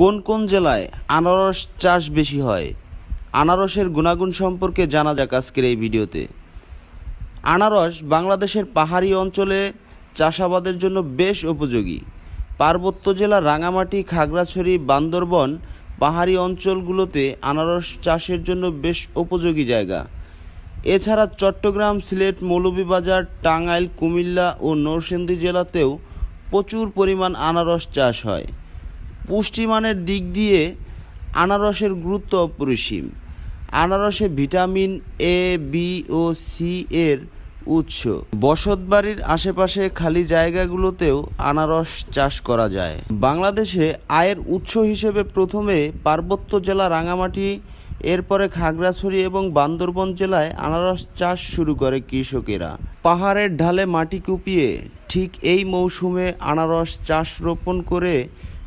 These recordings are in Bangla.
কোন কোন জেলায় আনারস চাষ বেশি হয়? আনারসের গুণাগুণ সম্পর্কে জানা যাক আজকের এই ভিডিওতে। আনারস বাংলাদেশের পাহাড়ি অঞ্চলে চাষাবাদের জন্য বেশ উপযোগী। পার্বত্য জেলা রাঙামাটি, খাগড়াছড়ি, বান্দরবন পাহাড়ি অঞ্চলগুলোতে আনারস চাষের জন্য বেশ উপযোগী জায়গা। এছাড়া চট্টগ্রাম, সিলেট, মৌলভীবাজার, টাঙ্গাইল, কুমিল্লা ও নরসিংদী জেলাতেও প্রচুর পরিমাণ আনারস চাষ হয়। পুষ্টিমানের দিক দিয়ে আনারসের গুরুত্ব অপরিসীম। আনারসে ভিটামিন এ বি ও সি এর উৎস। বসতবাড়ির আশেপাশে খালি জায়গাগুলোতেও আনারস চাষ করা যায়। বাংলাদেশে আয়ের উৎস হিসেবে প্রথমে পার্বত্য জেলা রাঙামাটি, এরপরে খাগড়াছড়ি এবং বান্দরবন জেলায় আনারস চাষ শুরু করে কৃষকেরা। পাহাড়ের ঢালে মাটি কুপিয়ে ঠিক এই মৌসুমে আনারস চাষ রোপণ করে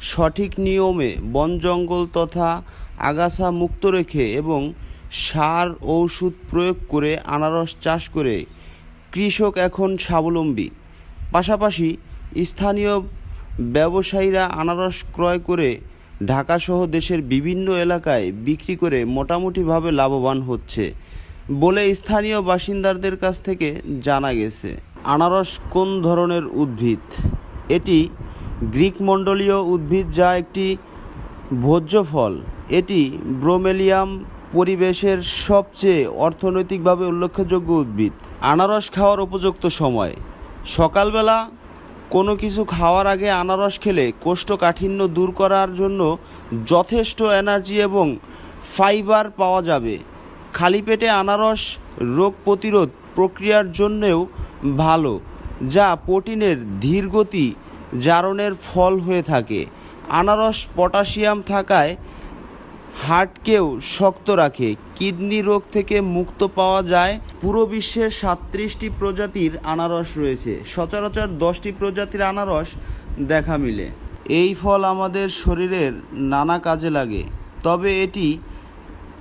সঠিক নিয়মে বন জঙ্গল তথা আগাছা মুক্ত রেখে এবং সার ঔষধ প্রয়োগ করে আনারস চাষ করে কৃষক এখন স্বাবলম্বী। পাশাপাশি স্থানীয় ব্যবসায়ীরা আনারস ক্রয় করে ঢাকাসহ দেশের বিভিন্ন এলাকায় বিক্রি করে মোটামুটিভাবে লাভবান হচ্ছে বলে স্থানীয় বাসিন্দাদের কাছ থেকে জানা গেছে। আনারস কোন ধরনের উদ্ভিদ? এটি গ্রিক মণ্ডলীয় উদ্ভিদ যা একটি ভোজ্য ফল এটি ব্রোমেলিয়াম পরিবেশের সবচেয়ে অর্থনৈতিকভাবে উল্লেখযোগ্য উদ্ভিদ। আনারস খাওয়ার উপযুক্ত সময়। সকালবেলা কোনো কিছু খাওয়ার আগে আনারস খেলে কোষ্ঠকাঠিন্য দূর করার জন্য যথেষ্ট এনার্জি এবং ফাইবার পাওয়া যাবে। খালি পেটে আনারস রোগ প্রতিরোধ প্রক্রিয়ার জন্যেও ভালো, যা প্রোটিনের ধীরগতি জারণের ফল হয়ে থাকে। আনারস পটাশিয়াম থাকায় হার্টকেও শক্ত রাখে। কিডনি রোগ থেকে মুক্ত পাওয়া যায়। পুরো বিশ্বে সাতত্রিশটি প্রজাতির আনারস রয়েছে। সচরাচর দশটি প্রজাতির আনারস দেখা মিলে। এই ফল আমাদের শরীরের নানা কাজে লাগে। তবে এটি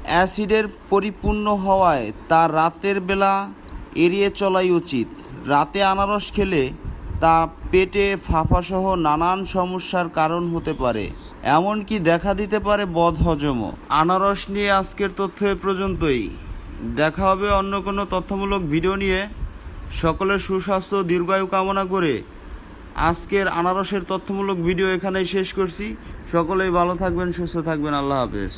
অ্যাসিডের পরিপূর্ণ হওয়ায় তা রাতের বেলা এড়িয়ে চলাই উচিত। রাতে আনারস খেলে তা পেটে ফাঁপাসহ নানান সমস্যার কারণ হতে পারে। এমনকি দেখা দিতে পারে বদহজমও। আনারস নিয়ে আজকের তথ্য এ পর্যন্তই। দেখা হবে অন্য কোনো তথ্যমূলক ভিডিও নিয়ে। সকলের সুস্বাস্থ্য দীর্ঘায়ু কামনা করে আজকের আনারসের তথ্যমূলক ভিডিও এখানেই শেষ করছি। সকলেই ভালো থাকবেন, সুস্থ থাকবেন। আল্লাহ হাফেজ।